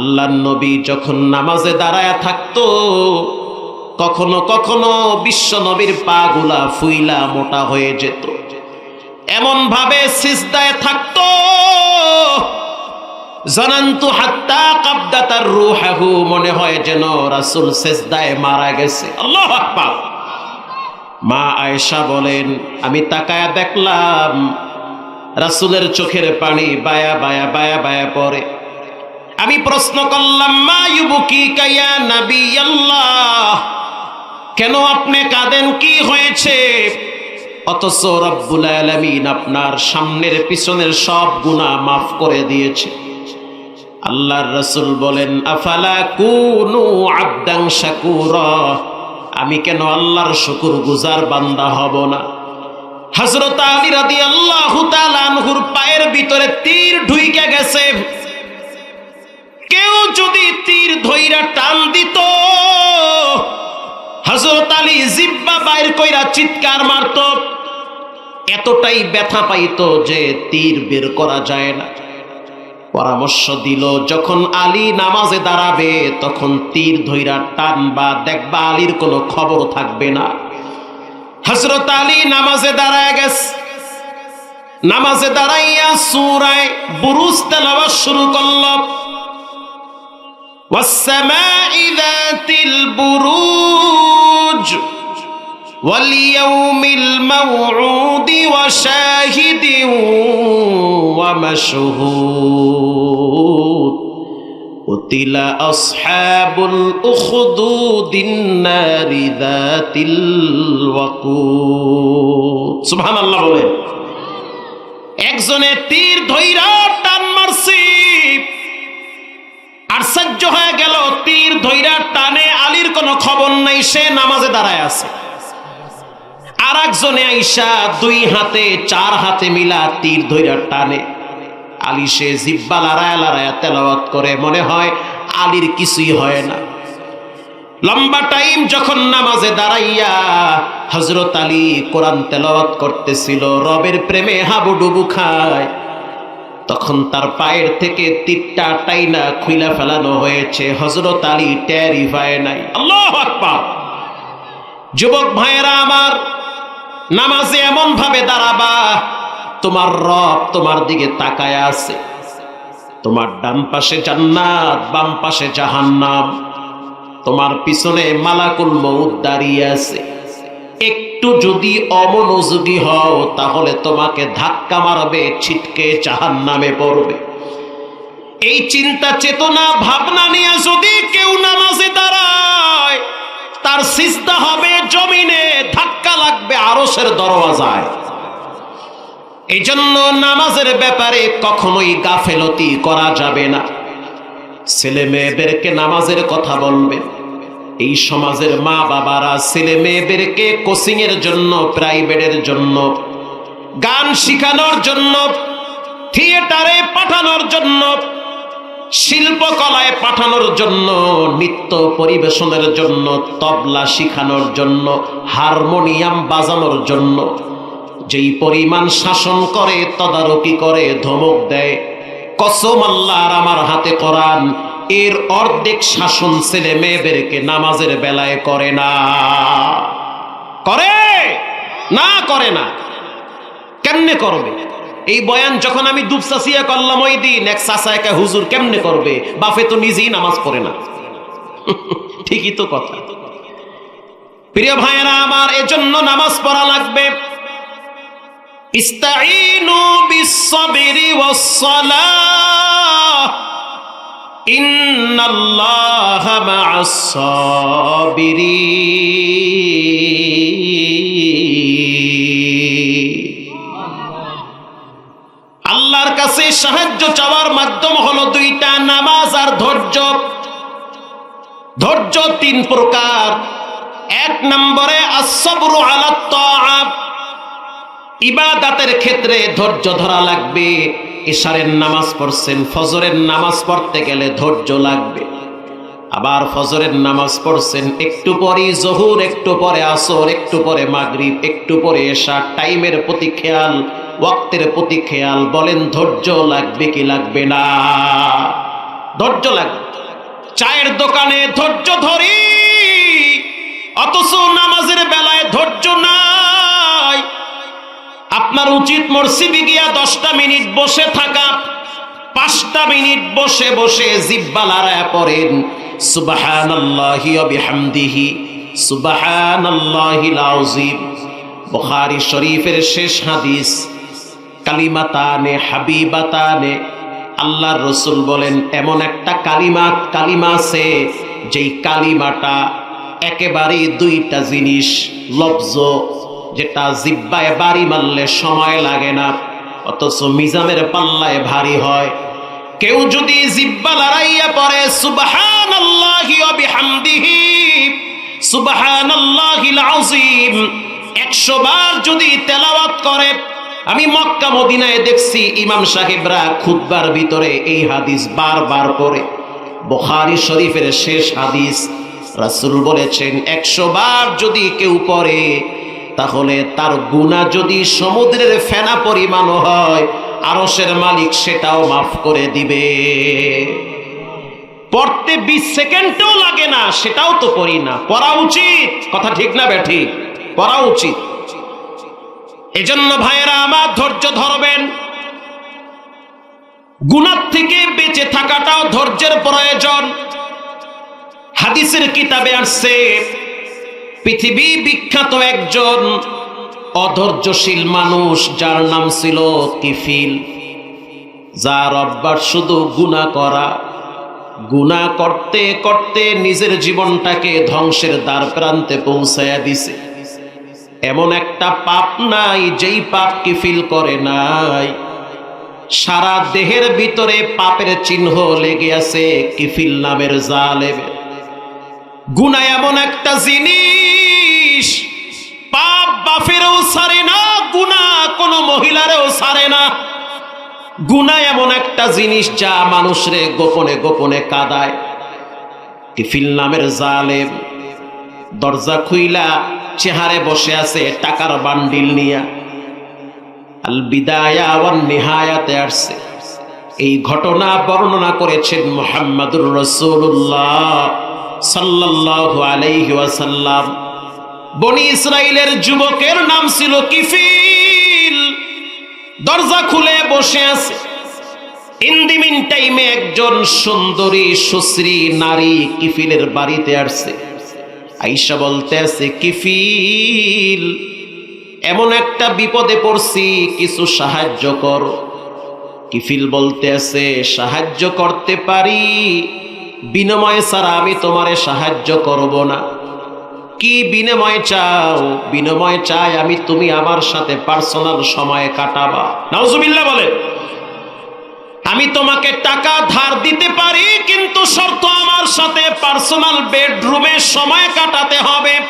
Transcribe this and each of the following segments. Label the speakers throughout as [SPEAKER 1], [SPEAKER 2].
[SPEAKER 1] আল্লাহ নবী যখন নামাজে দাঁড়ায় থাকতো, কখনো কখনো বিশ্ব নবীর পা গুলা ফুইলা মোটা হয়ে যেত। এমন ভাবে সিজদায় থাকতো। জানান্তু হাত্তা কাবদাতার রুহাহু, মনে হয় যেন রাসূল সেজদায় মারা গেছে। আল্লাহু আকবার। মা আয়েশা বলেন, আমি তাকায়া দেখলাম, রাসূলের চোখের পানি বায়া বায়া বায়া বায়া পড়ে। আমি প্রশ্ন করলাম, মা ইউবুকি কায়া নবী আল্লাহ কেন আপনি কাঁদেন? কি হয়েছে? অথচ রব্বুল আলমিন আপনার সামনের পিছনের সব গুনাহ মাফ করে দিয়েছে। আল্লাহর রসুল বলেন, আফালা কুনু আবদাং শাকুর? আমি কেন আল্লাহর শুকুর গুজার বান্দা হব না? হযরত আলী তাআলা আনহুর পায়ের ভিতরে তীর ঢুইকে গেছে। কেউ যদি তীর ধইরা টান দিত, হযরত আলী জিব্বা বাইর কইরা চিৎকার মারত, এতটাই ব্যথা পাইতো যে তীর বের করা যায় না। পরামর্শ দিল, যখন আলী নামাজে দাঁড়াবে, তখন তীর ধৈরা টানবা, দেখবা আলীর কোনো খবর থাকবে না। হজরত আলী নামাজে দাঁড়ায় গেছে। নামাজে দাঁড়াইয়া সুরায় বুরুজ তেলাওয়াত শুরু করল। والسماء ذات البروج واليوم الموعود وشاهد ومشهود قتل أصحاب الأخدود النار ذات الوقود سبحان الله বলে একজনে তীর ধইরা টান মারছি আশ্চর্য হয়ে গেল, তীর ধইরা টানে আলীর কোনো খবর নাই, সে নামাজে দাঁড়ায় আছে। আর একজনে আইসা দুই হাতে, চার হাতে মিলা তীর ধইরা টানে। আলী সে জিব্বা লড়ায় লড়ায় তেলাওয়াত করে, মনে হয় আলীর কিছুই হয় না। লম্বা টাইম যখন নামাজে দাঁড়াইয়া হজরত আলী কোরআন তেলাওয়াত করতেছিল, রবের প্রেমে হাবুডুবু খায়। তখন তার পায়ের থেকে তীরটা টাইনা খুইলা ফেলানো হয়েছে। হজরত আলী টেরি পায় নাই। আল্লাহ যুবক ভাইয়েরা আমার, নামাজে এমন ভাবে দাঁড়াবা, তোমার রব তোমার দিকে তাকায় আছে। তোমার ডান পাশে জান্নাত, বাম পাশে জাহান্নাম। তোমার পিছনে মালাকুল মউত দাঁড়িয়ে আছে। একটু যদি অমনোযোগী হও, তাহলে তোমাকে ধাক্কা মারবে, ছিটকে জাহান নামে পড়বে। এই চিন্তা চেতনা ভাবনা নিয়ে যদি কেউ নামাজে দাঁড়ায়, তার সিস্তা হবে জমিনে, ধাক্কা লাগবে আরসের দরওয়াজায়। এই জন্য নামাজের ব্যাপারে কখনোই গাফেলতি করা যাবে না। ছেলে মেয়েদেরকে নামাজের কথা বলবেন। এই সমাজের মা বাবারা, ছেলে মেয়েদেরকে কোচিং এর জন্য প্রাইভেটের জন্য, গান শিখানোর জন্য থিয়েটারে পাঠানোর জন্য, শিল্পকলায় পাঠানোর জন্য, নৃত্য পরিবেশনের জন্য, তবলা শিখানোর জন্য, হারমোনিয়াম বাজানোর জন্য, যেই পরিমাণ শাসন করে, তদারকি করে, ধমক দেয়, কসম আল্লাহর আমার হাতে কোরআন এর অর্ধেক শাসন ছেলে মেয়েদেরকে নামাজের বেলায় করে না। করে? না করে না। কেমনে করবে? এই বয়ান যখন আমি দুপসাসিয়া করলাম ওই দিন এক চাচা, একা হুজুর কেমনে করবে? বাফে তো নিজেই নামাজ পড়ে না। ঠিকই তো কথা। প্রিয় ভাইয়েরা আমার, এজন্য নামাজ পড়া লাগবে। ইস্তাইনু বিসসাবিরি মা'আস-সাবিরিন আল্লাহর কাছে সাহায্য চাওয়ার মাধ্যম হলো দুইটা নামাজ আর ধৈর্য। ধৈর্য তিন প্রকার। এক নম্বরে আসবরু আলা তাআত ইবাদাতের ক্ষেত্রে ধৈর্য ধরা লাগবে। ইশারের নামাজ পড়ছেন, ফজরের নামাজ পড়তে গেলে ধৈর্য লাগবে। আবার ফজরের নামাজ পড়ছেন, একটু পরে জহুর, একটু পরে আসর, একটু পরে মাগরিব, একটু পরে এশা। টাইমের প্রতি খেয়াল, ওয়াক্তের প্রতি খেয়াল, বলেন ধৈর্য লাগবে কি লাগবে না? ধৈর্য লাগবে। চায়ের দোকানে ধৈর্য ধরি, অথচ নামাজের বেলায় ধৈর্য আপনার উচিত মসজিদে গিয়া দশটা মিনিট বসে থাকা। পাঁচটা মিনিট বসে বসে জিব্বা লড়ায় পড়েন। সুবহানাল্লাহি বিহামদিহি। সুবহানাল্লাহিল আযীম বুখারী শরীফের শেষ হাদিস। কালিমাতানে, হাবিবাতানে। আল্লাহর রসুল বলেন, এমন একটা কালিমাত কালিমা আছে, যেই কালিমাটা একেবারেই দুইটা জিনিস, লব্জ যেটা জিব্বায় বাড়ি মারলে সময় লাগে না, অথচ মিজামের পাল্লায় ভারী হয়। কেউ যদি জিব্বা লড়াইয়া পড়ে সুবহান আল্লাহি বিহামদিহি সুবহান আল্লাহিল আযীম। একশো বার যদি তেলাওয়াত করে, আমি মক্কা মদিনায় দেখছি ইমাম সাহেবরা খুতবার ভিতরে এই হাদিস বারবার করে বুখারী শরীফের শেষ হাদিস রাসূল বলেছেন, একশো বার যদি কেউ পড়ে তাহলে তার গুণা যদি সমুদ্রের ফেনা পরিমাণ হয়, আরশের মালিক সেটাও মাফ করে দিবে। পড়তে বিশ সেকেন্ডও লাগে না, সেটাও তো করি না। পড়া উচিত। কথা ঠিক না ব্যাঠিক পড়া উচিত। এজন্য ভাইয়েরা, আমার ধৈর্য ধরবেন। গুণার থেকে বেঁচে থাকাটাও ধৈর্যের প্রয়োজন। হাদিসের কিতাবে আসছে পৃথিবী বিখ্যাত একজন অধৈর্যশীল মানুষ, যার নাম ছিল কিফিল। যার অভ্যাস শুধু গুণা করা। গুণা করতে করতে নিজের জীবনটাকে ধ্বংসের দ্বার প্রান্তে পৌঁছায়া দিছে। এমন একটা পাপ নাই, যেই পাপ কি ফিল করে নাই। সারা দেহের ভিতরে পাপের চিহ্ন লেগে আছে কিফিল নামের জালেম। গুণা এমন একটা জিনিস, পাপ বাফেরও সারে না গুণা কোনো মহিলারেও সারে না। গুণা এমন একটা জিনিস যা মানুষরে গোপনে গোপনে কাদায়। কিফিল নামের জালেম, দরজা খুইলা চেহারে বসে আছে টাকার বান্ডিল নিয়া। আল বিদায়া ওয়ান নিহায়াতে আসছে। এই ঘটনা বর্ণনা করেছেন মোহাম্মদুর রসুল্লাহ সাল্লাল্লাহু আলাইহি ওয়াসাল্লাম। বনি ইসরাইলের যুবকের নাম ছিল কিফিল। দরজা খুলে বসে আছে। ইন্দিমিন টাইমে একজন সুন্দরী, সুশ্রী নারী কিফিলের বাড়িতে আসছে। আইসা বলতে আছে, কিফিল, এমন একটা বিপদে পড়ছি, কিছু সাহায্য কর। কিফিল বলতে আছে, সাহায্য করতে পারি? বিনিময় ছাড়া আমি তোমারে সাহায্য করব না। কি বিনিময় চাও? বিনিময় চাই আমি তুমি আমার সাথে পার্সোনাল সময় কাটাবা। নাউজুবিল্লাহ বলে আমি তোমাকে টাকা ধার দিতে পারি, কিন্তু শর্ত আমার সাথে পার্সোনাল বেডরুমে সময় কাটাতে হবে।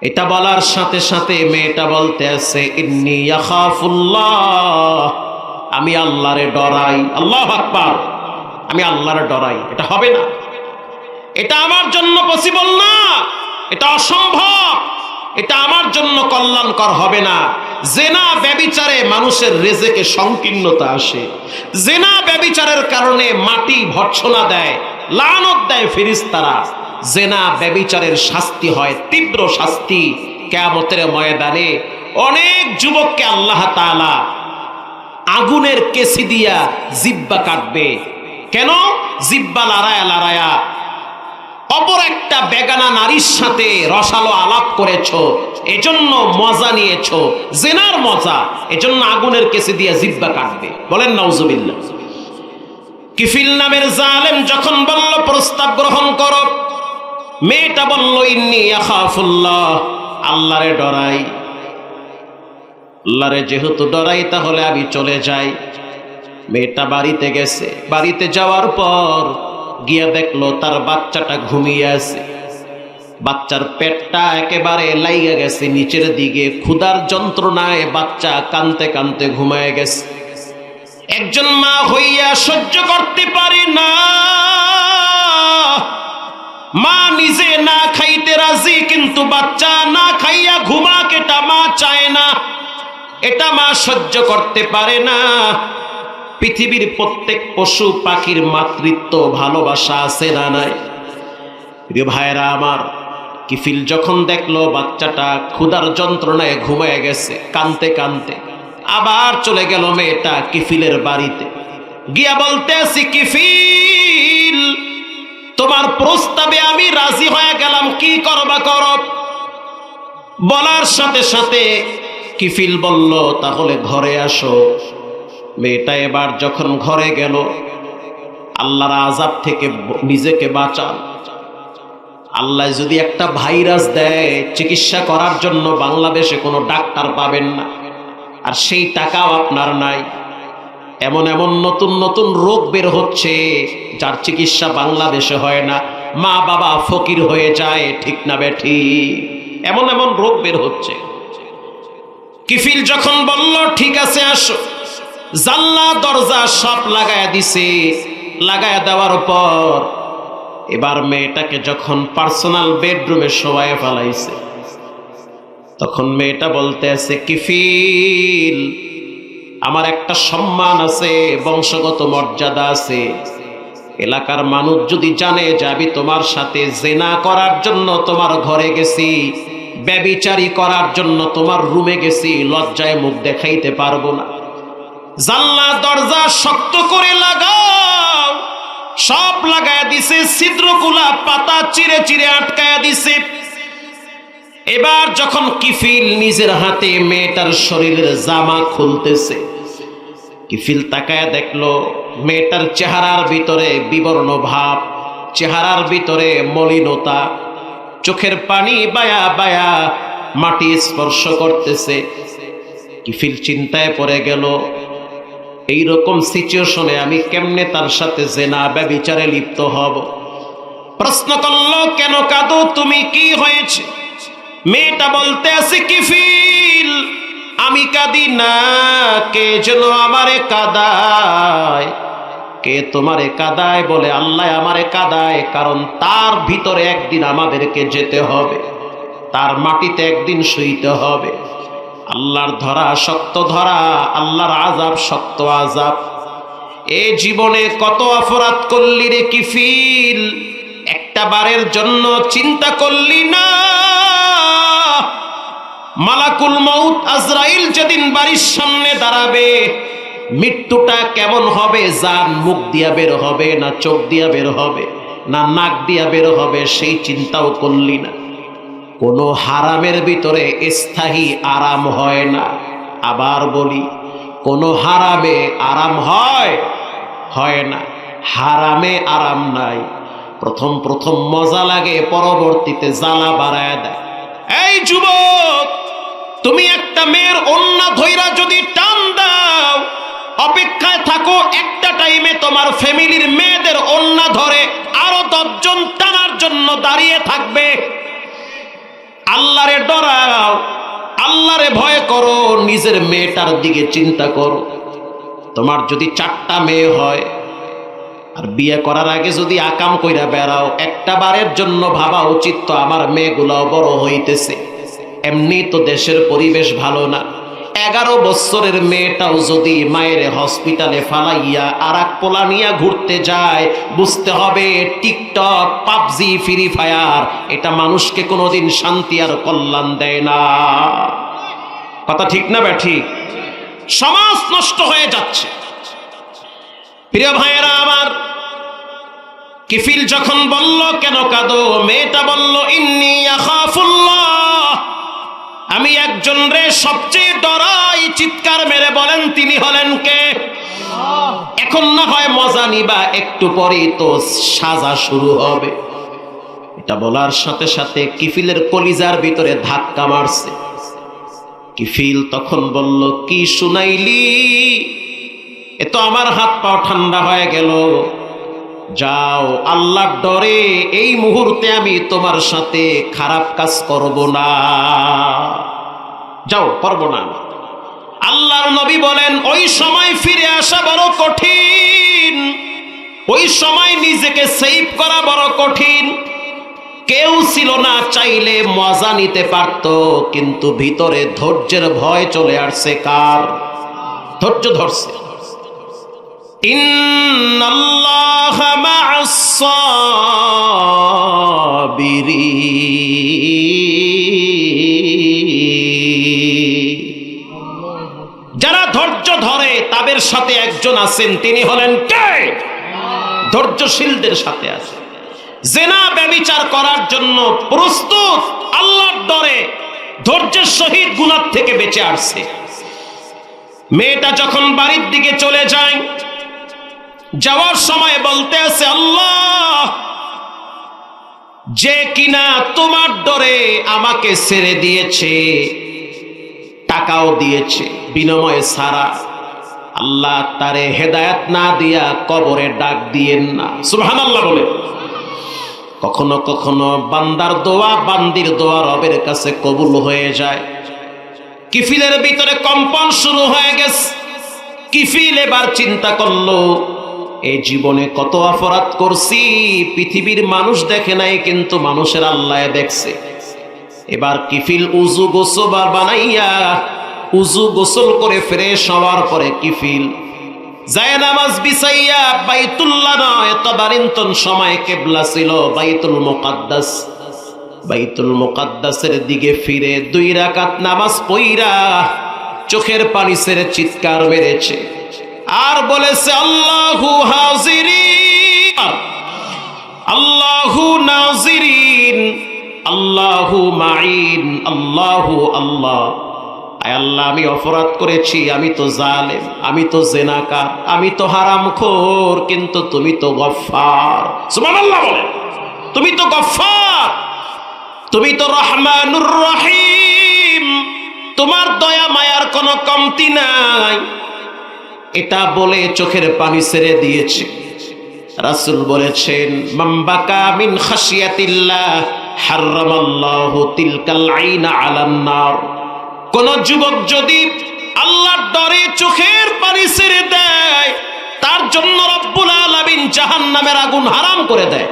[SPEAKER 1] এটা বলার সাথে সাথে মেয়েটা বলতে আছে, ইন্নি ইয়াখাফুল্লাহ। আমি আল্লাহরে ডরাই। আল্লাহ আকবার। আমি আল্লাহরে ডরাই। এটা হবে না। এটা আমার জন্য পসিবল না। এটা অসম্ভব। এটা আমার জন্য কল্যাণকর হবে না। জেনা ব্যবিচারে মানুষের রেজেকে সংকীর্ণতা আসে। জেনা ব্যবিচারের কারণে মাটি ভর্সনা দেয়, লানত দেয় ফিরিস্তারা জেনা ব্যবিচারের শাস্তি হয়, তীব্র শাস্তি কেয়ামতের ময়দানে। অনেক যুবককে আল্লাহ তাআলা আগুনের কেসি দিয়া জিব্বা কাটবে। কেন? জিব্বা লড়ায়া লড়ায়া। অপর একটা বেগানা নারীর সাথে রসালো আলাপ করেছ, এজন্য মজা নিয়েছ, জেনার মজা, এজন্য আগুনের কেসে দিয়ে জিব্বা কাটবে। বলেন নাউজুবিল্লা কিফিল নামের জালেম যখন বলল, প্রস্তাব গ্রহণ কর। মেয়েটা বলল, ইন্নি আখাফুল্লাহ, আল্লাহরে ডরাই। আল্লাহরে যেহেতু ডরাই, তাহলে আমি চলে যাই। মেয়েটা বাড়িতে গেছে। বাড়িতে যাওয়ার পর গিয়া দেখল তার বাচ্চাটা ঘুমিয়ে আছে। বাচ্চার পেটটা একেবারে লাইগা গেছে, নিচের দিকে ক্ষুধার যন্ত্রণায় বাচ্চা কানতে কানতে ঘুমায় গেছে। একজন মা হইয়া সহ্য করতে পারে না। মা নিজে না খাইতে রাজি, কিন্তু বাচ্চা না খাইয়া ঘুমাক এটা মা চায় না। এটা মা সহ্য করতে পারে না। পৃথিবীর প্রত্যেক পশু পাখির মাতৃত্ব ভালোবাসা আছে না নাই? প্রিয় ভাইরা আমার, কিফিল যখন দেখল বাচ্চাটা ক্ষুধার যন্ত্রণায় ঘুমায় গেছে কানতে কানতে আবার চলে গেল মেয়েটা কিফিলের বাড়িতে। গিয়া বলতে আসি কিফিল, তোমার প্রস্তাবে আমি রাজি হয়ে গেলাম, কি করবা করব বলার সাথে সাথে কিফিল বলল, তাহলে ঘরে আসো। মেয়েটা এবার যখন ঘরে গেল, আল্লাহর আজাব থেকে নিজেকে বাঁচান। আল্লাহ যদি একটা ভাইরাস দেয়, চিকিৎসা করার জন্য বাংলাদেশে কোনো ডাক্তার পাবেন না। আর সেই টাকাও আপনার নাই। এমন এমন নতুন নতুন রোগ বের হচ্ছে, যার চিকিৎসা বাংলাদেশে হয় না। মা বাবা ফকির হয়ে যায়, ঠিক না বেঠি? এমন এমন রোগ বের হচ্ছে। কিফিল যখন বলল, ঠিক আছে, আসো। জাল্লা দরজা সব লাগায়া দিছে। লাগায়া দেওয়ার পর এবার মেয়েটাকে যখন পার্সোনাল বেডরুমে শোয়ায় ফেলাইছে, তখন মেয়েটা বলতে আছে, কিফিল, আমার একটা সম্মান আছে, বংশগত মর্যাদা আছে। এলাকার মানুষ যদি জানে যে আমি তোমার সাথে জেনা করার জন্য তোমার ঘরে গেছি, ব্যবিচারি করার জন্য তোমার রুমে গেছি, লজ্জায় মুখ দেখাইতে পারব না। জানলা দরজা শক্ত করে লাগাও। সব লাগায় দিছে ছিদ্রগুলা পাতা চিরে চিরে আটকায়া দিছে। এবার যখন কিফিল নিজের হাতে মেয়েটার শরীরের জামা খুলতেছে, কিফিল তাকায় দেখল, মেয়েটার চেহারার ভিতরে বিবর্ণ ভাব, চেহারার ভিতরে মলিনতা। চোখের পানি বায়া বায়া মাটি স্পর্শ করতেছে। কিফিল চিন্তায় পড়ে গেল এই রকম সিচুয়েশনে আমি কেমনে তার সাথে জেনা ব্যবিচারে লিপ্ত হব? প্রশ্ন করল, কেন কাঁদো? তুমি কি হয়েছে? মেয়েটা বলতে আছে, কি ফিল? আমি কাঁদি না। কে যেন আমারে কাদায়? কে তোমারে কাদায় বলে আল্লাহ আমারে কাদায়? কারণ তার ভিতরে একদিন আমাদেরকে যেতে হবে। তার মাটিতে একদিন শুইতে হবে। আল্লাহর ধরা শক্ত ধরা, আল্লাহর আজাব শক্ত আজাব এ জীবনে কত অপরাধ করলি রে কিফিল? একটা বারের জন্য চিন্তা করলি না? মালাকুল মউত আজরাইল যেদিন বাড়ির সামনে দাঁড়াবে, মৃত্যুটা কেমন হবে? যান মুখ দিয়া বের হবে না চোখ দিয়া বের হবে, না নাক দিয়া বের হবে, সেই চিন্তাও করলি না। কোনো হারামের ভিতরে স্থায়ী আরাম হয় না। আবার বলি, কোনো হারামে আরাম হয়? হয় না। হারামে আরাম নাই। প্রথম প্রথম মজা লাগে, পরবর্তীতে জ্বালা বাড়ায় দেয়। এই যুবক, তুমি একটা মেয়ের অন্য ধৈরা যদি টান দাও, অপেক্ষায় থাকো, একটা টাইমে তোমার ফ্যামিলির মেয়েদের অন্য ধরে আরও দশজন টানার জন্য দাঁড়িয়ে থাকবে। আল্লাহরে ডরাও, আল্লাহরে ভয় করো, নিজের মেয়েটার দিকে চিন্তা করো। তোমার যদি চারটা মেয়ে হয়, আর বিয়ে করার আগে যদি আকাম কইরা বেড়াও, একটা বারের জন্য ভাবা উচিত তো আমার মেয়েগুলাও বড় হইতেছে। এমনি তো দেশের পরিবেশ ভালো না। এগারো বছরের মেয়েটাও যদি মায়ের হসপিটালে ফালাইয়া আর এক পোলা নিয়ে ঘুরতে যায়, বুঝতে হবে টিকটক, পাবজি, ফ্রি ফায়ার, এটা মানুষকে কোনোদিন শান্তি আর কল্যাণ দেয় না। কথা ঠিক না ব্যা ঠিক? সমাজ নষ্ট হয়ে যাচ্ছে। প্রিয় ভাইয়েরা আমার কিফিল যখন বলল, কেন কাঁদো? মেয়েটা বলল, ইন্নি আখাফুল্লাহ। আমি একজন রে সবচেয়ে ডরাই চিৎকার মেরে বলেন, তিনি হলেন কে? এখন না হয় মজা নিবা, একটু পরেই তো সাজা শুরু হবে। এটা বলার সাথে সাথে কিফিলের কলিজার ভিতরে ধাক্কা মারছে। কিফিল তখন বলল, কি শুনাইলি? এ তো আমার হাত পাও ঠান্ডা হয়ে গেল। যাও, আল্লাহর ডরে এই মুহূর্তে আমি তোমার সাথে খারাপ কাজ করব না। যাও করব না। আল্লাহর নবী বলেন, ওই সময় ফিরে আসা বড় কঠিন। ওই সময় নিজেকে সেভ করা বড় কঠিন। কেউ ছিল না, চাইলে মজা নিতে পারত, কিন্তু ভিতরে ধৈর্যের ভয় চলে আসছে কার? ধৈর্য ধরছে। ইন্নাল্লাহ আছেন তিনি হলেন কে? ধৈর্যশীলদের সাথে আছে। জেনা ব্যবিচার করার জন্য প্রস্তুত, আল্লাহর ডরে ধৈর্যের সহিত গুণার থেকে বেঁচে আসছে। মেয়েটা যখন বাড়ির দিকে চলে যায়, যাওয়ার সময় বলতে আছে, আল্লাহ, যে কিনা তোমার ডরে আমাকে ছেড়ে দিয়েছে, টাকাও দিয়েছে, বিনিময়ে সারা আল্লাহ তারে হেদায়াত না দিয়া কবরে ডাক দিয়েন না। সুবহান আল্লাহ বলে। কখনো কখনো বান্দার দোয়া বান্দির দোয়া রবের কাছে কবুল হয়ে যায়। কিফিলের ভিতরে কম্পন শুরু হয়ে গেছে। কিফিল এবার চিন্তা করল এই জীবনে কত অপরাধ করছি, পৃথিবীর মানুষ দেখে নাই, কিন্তু মানুষের আল্লাহ দেখছে। এবার কিফিল উজু গোসবার বানাইয়া উজু গোসল করে ফ্রেশ হওয়ার পরে কিফিল যায় নামাজ বিছাইয়া সময় কেবলা ছিল, বাইতুল মুকাদ্দাস। বাইতুল মুকাদ্দাসের দিকে ফিরে দুই নামাজ পইরা চোখের পানি সেরে চিৎকার মেরেছে। আর বলেছে, আল্লাহু হাজিরিন, আল্লাহু নাজিরিন, আল্লাহু মাইন আল্লাহু আল্লাহ। আল্লাহ, আমি অপরাধ করেছি, আমি তো জালেম, আমি তো জেনাকার, আমি তো হারামখোর, কিন্তু তুমি তো গফফার। সুবহানাল্লাহ বলে। তুমি তো গফফার। তুমি তো রহমানুর রহিম। তোমার দয়া মায়ার কোনো কমতি নাই। এটা বলে চোখের পানি ছেড়ে দিয়েছে। রাসূল বলেছেন মাম্বাকা মিন খাশিয়াতিল্লাহ হারামাল্লাহু তিলকাল আইনা আলান নার। কোন যুবক যদি আল্লাহর ডরে চোখের পানি ছেড়ে দেয়, তার জন্য রব্বুল আলামিন জাহান্নামের আগুন হারাম করে দেয়।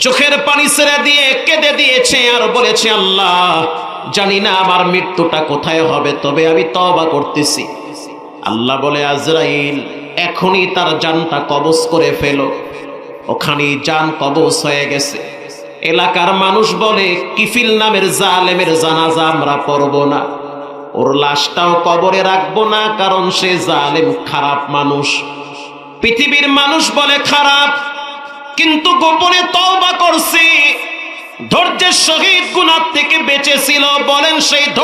[SPEAKER 1] চোখের পানি ছেড়ে দিয়ে কেঁদে দিয়েছে আর বলেছে, আল্লাহ, জানি না আমার মৃত্যুটা কোথায় হবে, তবে আমি তবা করতেছি। আল্লাহ বলে, আজরাইল, এখনই তার জানটা কবজ করে ফেলো। ওখানে জান কবজ হয়ে গেছে। এলাকার মানুষ বলে, কিফিল নামের জালেমের জানাজা আমরা পড়ব না। ওর লাশটাও কবরে রাখব না, কারণ সে জালেম, খারাপ মানুষ। পৃথিবীর মানুষ বলে, খারাপ, কিন্তু গোপনে তওবা করছে। ধৈর্যের সহিত গুণার থেকে বেঁচেছিল। বলেন, সেই